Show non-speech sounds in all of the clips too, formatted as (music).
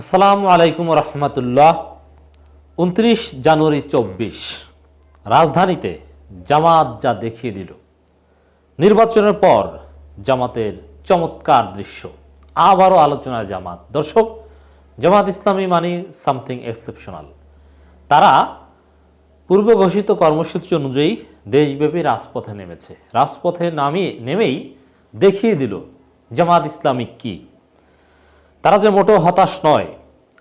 আসসালামু আলাইকুম রহমতুল্লাহ। উনত্রিশ জানুয়ারি চব্বিশ, রাজধানীতে জামাত যা দেখিয়ে দিল। নির্বাচনের পর জামাতের চমৎকার দৃশ্য। আবারও আলোচনায় জামাত। দর্শক, জামাত ইসলামী মানি সামথিং এক্সেপশনাল। তারা পূর্ব ঘোষিত কর্মসূচি অনুযায়ী দেশব্যাপী রাজপথে নেমেছে। রাজপথে নামিয়ে নেমেই দেখিয়ে দিল জামাত ইসলামী কী। তারা যে মোটেও হতাশ নয়।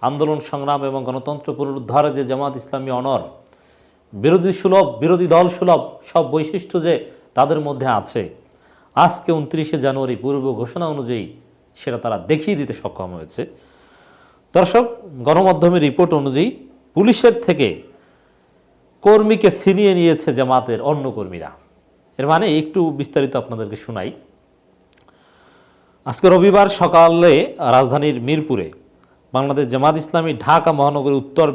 আন্দোলন, সংগ্রাম এবং গণতন্ত্র পুনরুদ্ধারে যে জামাত ইসলামী অনর, বিরোধী সুলভ, বিরোধী দল সুলভ, সব বৈশিষ্ট্য যে তাদের মধ্যে আছে। আজকে উনত্রিশে জানুয়ারি পূর্ব ঘোষণা অনুযায়ী সেটা তারা দেখিয়ে দিতে সক্ষম হয়েছে। দর্শক, গণমাধ্যমের রিপোর্ট অনুযায়ী পুলিশের থেকে কর্মীকে ছিনিয়ে নিয়েছে জামাতের অন্য কর্মীরা। এর মানে একটু বিস্তারিত আপনাদেরকে শোনাই। আজকে রবিবার সকালে রাজধানীর মিরপুরে বাংলাদেশ জামাত ইসলামী ঢাকা মহানগরীর উত্তর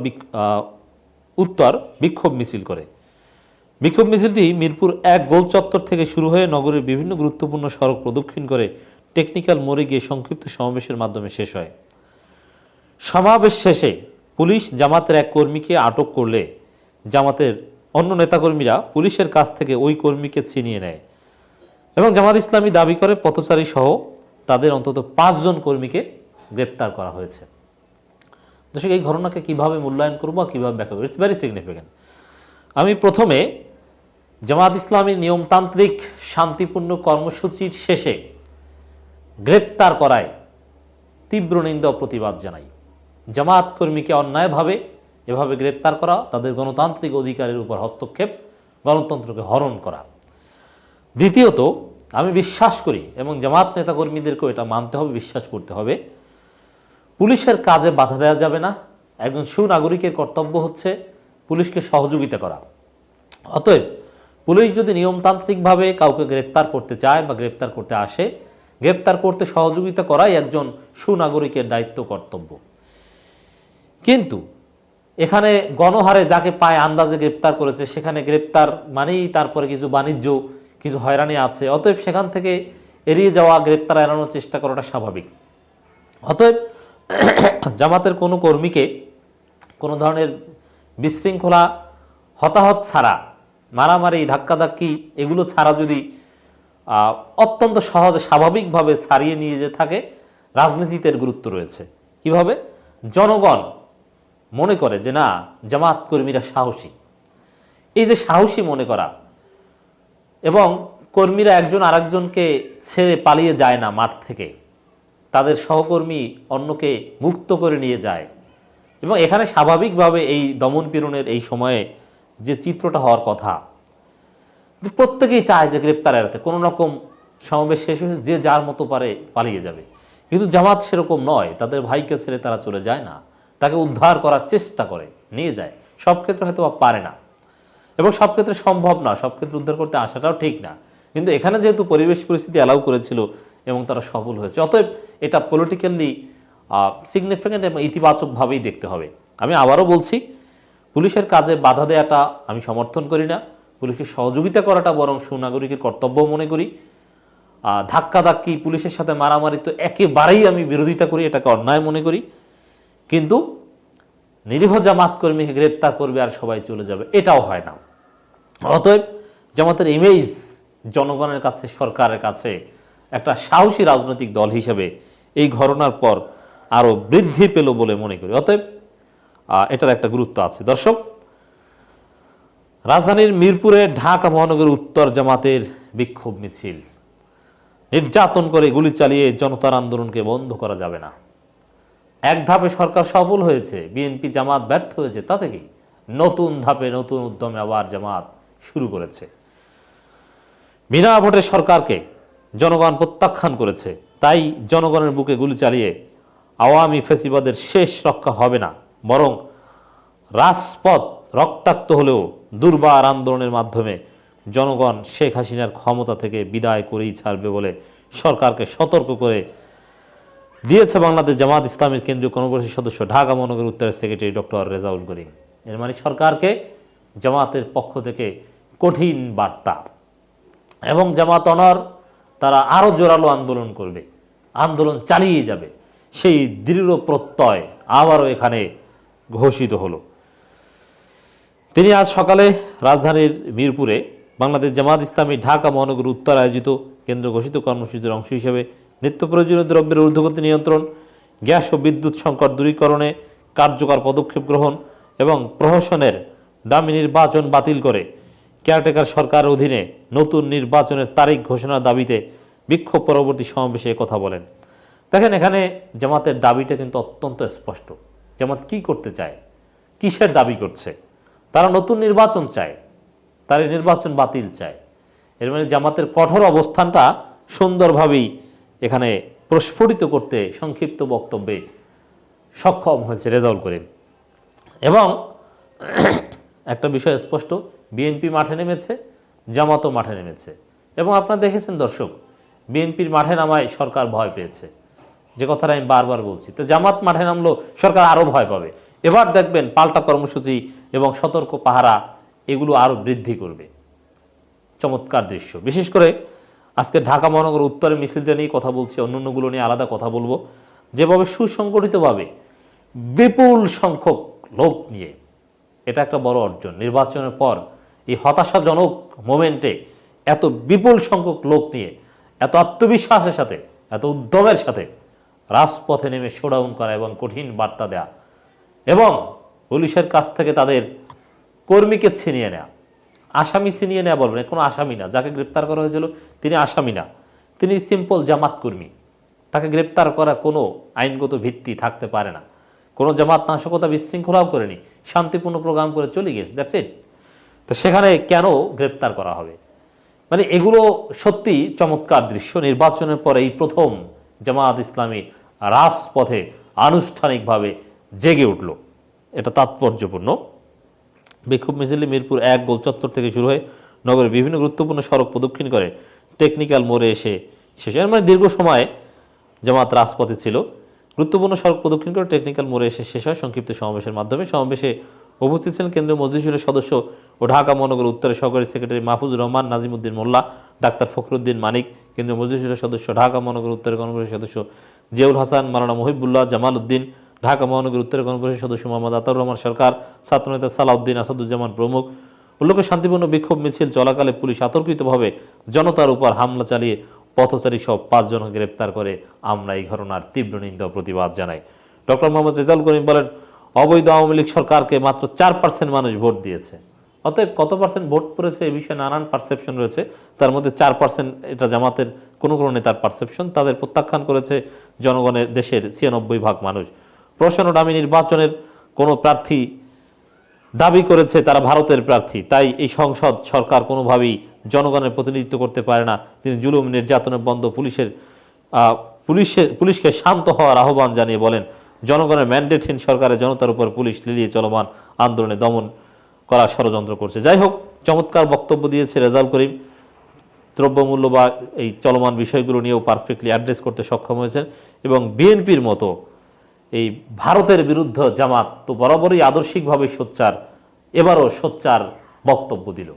উত্তর বিক্ষোভ মিছিল করে। বিক্ষোভ মিছিলটি মিরপুর এক গোল চত্বর থেকে শুরু হয়ে নগরের বিভিন্ন গুরুত্বপূর্ণ সড়ক প্রদক্ষিণ করে টেকনিক্যাল মোড়ে গিয়ে সংক্ষিপ্ত সমাবেশের মাধ্যমে শেষ হয়। সমাবেশ শেষে পুলিশ জামাতের এক কর্মীকে আটক করলে জামাতের অন্য নেতাকর্মীরা পুলিশের কাছ থেকে ওই কর্মীকে ছিনিয়ে নেয় এবং জামাত ইসলামী দাবি করে পথচারী সহ তাদের অন্তত পাঁচজন কর্মীকে গ্রেপ্তার করা হয়েছে। দর্শক, এই ঘটনাকে কীভাবে মূল্যায়ন করব আর কীভাবে ব্যাখ্যা করব? ইটস ভেরি সিগনিফিক্যান্ট আমি প্রথমে জামাত ইসলামী নিয়মতান্ত্রিক শান্তিপূর্ণ কর্মসূচির শেষে গ্রেপ্তার করায় তীব্র নিন্দা প্রতিবাদ জানাই। জামাত কর্মীকে অন্যায়ভাবে এভাবে গ্রেপ্তার করা, তাদের গণতান্ত্রিক অধিকারের উপর হস্তক্ষেপ, গণতন্ত্রকে হরণ করা। দ্বিতীয়ত আমি বিশ্বাস করি এবং জামাত নেতাকর্মীদেরকেও এটা মানতে হবে, বিশ্বাস করতে হবে। পুলিশের কাজে বাধা দেওয়া যাবে না। একজন সুনাগরিকের কর্তব্য হচ্ছে পুলিশকে সহযোগিতা করা। অতএব পুলিশ যদি নিয়মতান্ত্রিকভাবে কাউকে গ্রেপ্তার করতে চায় বা গ্রেপ্তার করতে আসে, গ্রেপ্তার করতে সহযোগিতা করাই একজন সুনাগরিকের দায়িত্ব, কর্তব্য। কিন্তু এখানে গণহারে যাকে পায় আন্দাজে গ্রেপ্তার করেছে, সেখানে গ্রেপ্তার মানেই তারপরে কিছু বাণিজ্য কিছু হয়রানি আছে। অতএব সেখান থেকে এড়িয়ে যাওয়া, গ্রেপ্তার, এড়ানোর চেষ্টা করাটা স্বাভাবিক। অতএব (clears throat) জামাতের কোনো কর্মীকে কোনো ধরনের বিশৃঙ্খলা, হতাহত ছাড়া, মারামারি, ধাক্কাধাক্কি এগুলো ছাড়া যদি অত্যন্ত সহজে, স্বাভাবিকভাবে ছাড়িয়ে নিয়ে যে থাকে, রাজনীতিতে গুরুত্ব রয়েছে। কীভাবে? জনগণ মনে করে যে, না, জামাত কর্মীরা সাহসী। এই যে সাহসী মনে করা এবং কর্মীরা একজন আরেকজনকে ছেড়ে পালিয়ে যায় না মাঠ থেকে। তাদের সহকর্মী অন্যকে মুক্ত করে নিয়ে যায়। এবং এখানে স্বাভাবিকভাবে এই দমন পীড়নের এই সময়ে যে চিত্রটা হওয়ার কথা, যে প্রত্যেকেই চায় যে গ্রেপ্তার এড়াতে। কোনো রকম সমাবেশ শেষ হয়েছে, যে যার মতো পারে পালিয়ে যাবে। কিন্তু জামাত সেরকম নয়। তাদের ভাইকে ছেড়ে তারা চলে যায় না। তাকে উদ্ধার করার চেষ্টা করে, নিয়ে যায়। সব ক্ষেত্রে হয়তো পারে না। এবং সব ক্ষেত্রে সম্ভব না, সব ক্ষেত্রে উদ্ধার করতে আসাটাও ঠিক না। কিন্তু এখানে যেহেতু পরিবেশ পরিস্থিতি অ্যালাউ করেছিল এবং তারা সফল হয়েছে, অতএব এটা পলিটিক্যালি সিগনিফিক্যান্ট এবং ইতিবাচকভাবেই দেখতে হবে। আমি আবারও বলছি, পুলিশের কাজে বাধা দেওয়াটা আমি সমর্থন করি না, পুলিশকে সহযোগিতা করাটা বরং সুনাগরিকের কর্তব্য মনে করি। ধাক্কা ধাক্কি পুলিশের সাথে মারামারি তো একেবারেই আমি বিরোধিতা করি, এটাকে অন্যায় মনে করি। কিন্তু নিরীহ জামাত কর্মীকে গ্রেপ্তার করবে আর সবাই চলে যাবে, এটাও হয় না। অতএব জামাতের ইমেজ জনগণের কাছে, সরকারের কাছে একটা সাহসী রাজনৈতিক দল হিসেবে এই ঘটনার পর আরও বৃদ্ধি পেল বলে মনে করি। অতএব এটার একটা গুরুত্ব আছে। দর্শক, রাজধানীর মিরপুরে ঢাকা মহানগরের উত্তর জামাতের বিক্ষোভ মিছিল। নির্যাতন করে গুলি চালিয়ে জনতার আন্দোলনকে বন্ধ করা যাবে না। এক ধাপে সরকার সফল হয়েছে, বিএনপি জামাত ব্যর্থ হয়েছে, তাতে কি? নতুন ধাপে নতুন উদ্যমে আবার জামাত শুরু করেছে। বিনা ভোটে সরকারকে জনগণ প্রত্যাখ্যান করেছে। তাই জনগণের বুকে গুলি চালিয়ে আওয়ামী ফেসিবাদের শেষ রক্ষা হবে না, বরং রাজপথ রক্তাক্ত হলেও দুর্বার আন্দোলনের মাধ্যমে জনগণ শেখ হাসিনার ক্ষমতা থেকে বিদায় করেই ছাড়বে বলে সরকারকে সতর্ক করে দিয়েছে বাংলাদেশ জামাত ইসলামের কেন্দ্রীয় কর্মপরিষদ সদস্য ঢাকা মহানগর উত্তরের সেক্রেটারি ডক্টর রেজাউল করিম। এর মানে সরকারকে জামাতের পক্ষ থেকে কঠিন বার্তা। এবং জামাত অনর, তারা আরও জোরালো আন্দোলন করবে, আন্দোলন চালিয়ে যাবে। সেই দৃঢ় প্রত্যয় আবারও এখানে ঘোষিত হলো। তিনি আজ সকালে রাজধানীর মিরপুরে বাংলাদেশ জামাত ইসলামী ঢাকা মহানগর উত্তর আয়োজিত কেন্দ্র ঘোষিত কর্মসূচির অংশ হিসেবে নিত্য প্রয়োজনীয় দ্রব্যের ঊর্ধ্বগতি নিয়ন্ত্রণ, গ্যাস ও বিদ্যুৎ সংকট দূরীকরণে কার্যকর পদক্ষেপ গ্রহণ এবং প্রহসনের দামি নির্বাচন বাতিল করে। কেয়ারটেকার সরকার অধীনে নতুন নির্বাচনের তারিখ ঘোষণার দাবিতে বিক্ষোভ পরবর্তী সমাবেশে কথা বলেন। দেখেন, এখানে জামাতের দাবিটা কিন্তু অত্যন্ত স্পষ্ট। জামাত কি করতে চায়? কিসের দাবি করছে? তারা নতুন নির্বাচন চায়। তারা নির্বাচন বাতিল চায়। এর মানে জামাতের কঠোর অবস্থানটা সুন্দরভাবেই এখানে প্রস্ফুটিত করতে সংক্ষিপ্ত বক্তব্যে সক্ষম হয়েছে রেজাউল করিম। এবং একটা বিষয় স্পষ্ট, বিএনপি মাঠে নেমেছে, জামাতও মাঠে নেমেছে। এবং আপনারা দেখেছেন দর্শক, বিএনপির মাঠে নামায় সরকার ভয় পেয়েছে। যে কথাটা আমি বারবার বলছি, তো জামাত মাঠে নামলো সরকার আরও ভয় পাবে। এবার দেখবেন পাল্টা কর্মসূচি এবং সতর্ক পাহারা এগুলো আরও বৃদ্ধি করবে। চমৎকার দৃশ্য। বিশেষ করে আজকে ঢাকা মহানগর উত্তরের মিছিলটা নিয়ে কথা বলছি, অন্যান্যগুলো নিয়ে আলাদা কথা বলব। যেভাবে সুসংগঠিতভাবে বিপুল সংখ্যক লোক নিয়ে এটা একটা বড় অর্জন। নির্বাচনের পর এই হতাশাজনক মোমেন্টে এত বিপুল সংখ্যক লোক নিয়ে, এত আত্মবিশ্বাসের সাথে, এত উদ্যমের সাথে রাজপথে নেমে শোডাউন করা এবং কঠিন বার্তা দেয়া এবং পুলিশের কাছ থেকে তাদের কর্মীকে ছিনিয়ে নেয়া। আসামি ছিনিয়ে নেওয়া বলবেন কোনো আসামি না। যাকে গ্রেপ্তার করা হয়েছিল তিনি আসামি না। তিনি সিম্পল জামাত কর্মী। তাকে গ্রেপ্তার করা কোনো আইনগত ভিত্তি থাকতে পারে না। কোনো জামাত নাশকতা বিশৃঙ্খলাও করেনি। শান্তিপূর্ণ প্রোগ্রাম করে চলে গেছে দ্যাটস ইট তো সেখানে কেন গ্রেপ্তার করা হবে? মানে এগুলো সত্যি চমৎকার দৃশ্য। নির্বাচনের পরে এই প্রথম জামাত ইসলামী রাজপথে আনুষ্ঠানিকভাবে জেগে উঠল। এটা তাৎপর্যপূর্ণ। বিক্ষোভ মিছিলে মিরপুর এক, গোল চত্বর থেকে শুরু হয়ে নগরের বিভিন্ন গুরুত্বপূর্ণ সড়ক প্রদক্ষিণ করে টেকনিক্যাল মোড়ে এসে শেষ মানে দীর্ঘ সময় জামাত রাজপথে ছিল। গুরুত্বপূর্ণ সড়ক প্রদক্ষিণ করে টেকনিক্যাল মোড়ে এসে শেষ হয় সংক্ষিপ্ত সমাবেশের মাধ্যমে। সমাবেশে উপস্থিত ছিলেন কেন্দ্রীয় মজলিসুলের সদস্য ও ঢাকা মহানগর উত্তরের সহকারী সেক্রেটারি মাহফুজুর রহমান, নাজিমুদ্দিন মোল্লা, ডাক্তার ফখরুদ্দিন মানিক, কেন্দ্রীয় মজলিসুলের সদস্য ঢাকা মহানগর উত্তরের কর্মপরিষদ সদস্য জিয়াউল হাসান মারানা মহিবুল্লাহ জামাল উদ্দিন ঢাকা মহানগর উত্তরের কর্মপরিষদ সদস্য মোহাম্মদ আতাউর রহমান সরকার, ছাত্রনেতা সালাউদ্দিন আসাদুজ্জামান প্রমুখ উল্লেখ্য শান্তিপূর্ণ বিক্ষোভ মিছিল চলাকালে পুলিশ আতর্কিতভাবে জনতার উপর হামলা চালিয়ে পথচারী সহ পাঁচজনকে গ্রেপ্তার করে আমরা এই ঘটনার তীব্র নিন্দা প্রতিবাদ জানাই। ডক্টর মোহাম্মদ রেজাউল করিম বলেন, অবৈধ আওয়ামী লীগ সরকারকে মাত্র চার পার্সেন্ট মানুষ ভোট দিয়েছে। অতএব কত পার্সেন্ট ভোট পড়েছে এই বিষয়ে নানান পারসেপশন রয়েছে। তার মধ্যে চার পার্সেন্ট এটা জামাতের কোনো কোনো নেতার পারসেপশন তাদের প্রত্যাখ্যান করেছে জনগণের দেশের ছিয়ানব্বই ভাগ মানুষ। প্রশ্ন ডামি নির্বাচনের কোনো প্রার্থী দাবি করেছে তারা ভারতের প্রার্থী, তাই এই সংসদ সরকার কোনোভাবেই জনগণের প্রতিনিধিত্ব করতে পারে না। তিনি জুলুম নির্যাতনের বন্ধ পুলিশের পুলিশের, পুলিশকে শান্ত হওয়ার আহ্বান জানিয়ে বলেন, জনগণের ম্যান্ডেটহীন সরকারের জনতার উপর পুলিশ লিলিয়ে চলমান আন্দোলনে দমন করা ষড়যন্ত্র করছে। যাই হোক, চমৎকার বক্তব্য দিয়েছে রেজাল করিম। দ্রব্যমূল্য বা এই চলমান বিষয়গুলো নিয়েও পারফেক্টলি অ্যাড্রেস করতে সক্ষম হয়েছেন এবং বিএনপির মতো এই ভারতের বিরুদ্ধে জামাত তো বরাবরই আদর্শিকভাবে সোচ্চার, এবারও সোচ্চার বক্তব্য দিল।